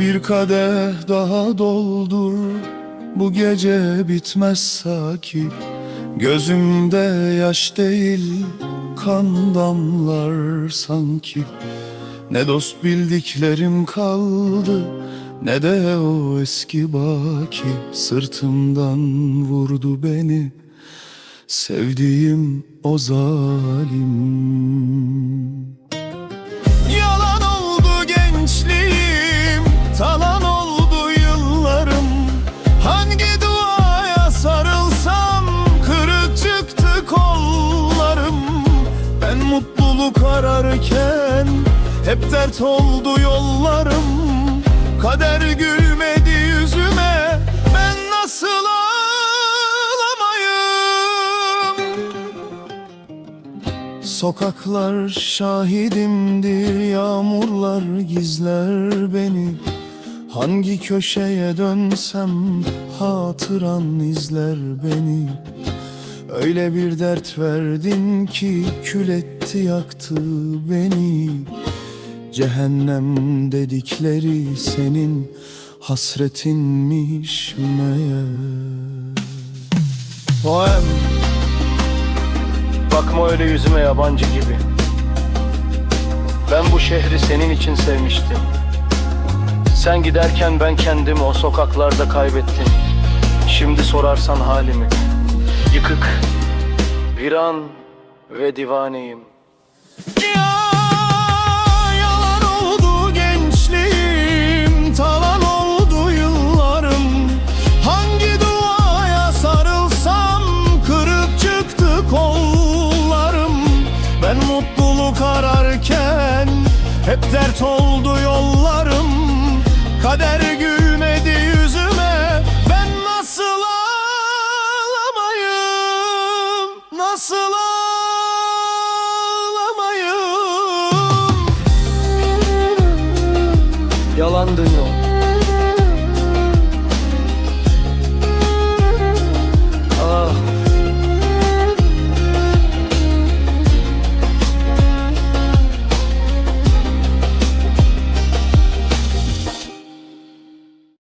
Bir kadeh daha doldur. Bu gece bitmez saki Gözümde yaş değil Kan damlar sanki. Ne dost bildiklerim kaldı Ne de o eski baki. Sırtımdan vurdu beni Sevdiğim o zalim mutluluk ararken Hep dert oldu yollarım. Kader gülmedi yüzüme Ben nasıl ağlamayım? Sokaklar şahidimdir Yağmurlar gizler beni. Hangi köşeye dönsem Hatıran izler beni Öyle bir dert verdin ki Kül etti yaktı beni. Cehennem dedikleri senin hasretinmiş meğer. Poem. Bakma öyle yüzüme yabancı gibi. Ben bu şehri senin için sevmiştim. Sen giderken ben kendimi o sokaklarda kaybettim. Şimdi sorarsan halimi Yıkık, viran ve divaneyim. Ya yalan oldu gençliğim Talan oldu yıllarım. Hangi duaya sarılsam Kırık çıktı kollarım. Ben mutluluk ararken Hep dert oldu Yalandın yok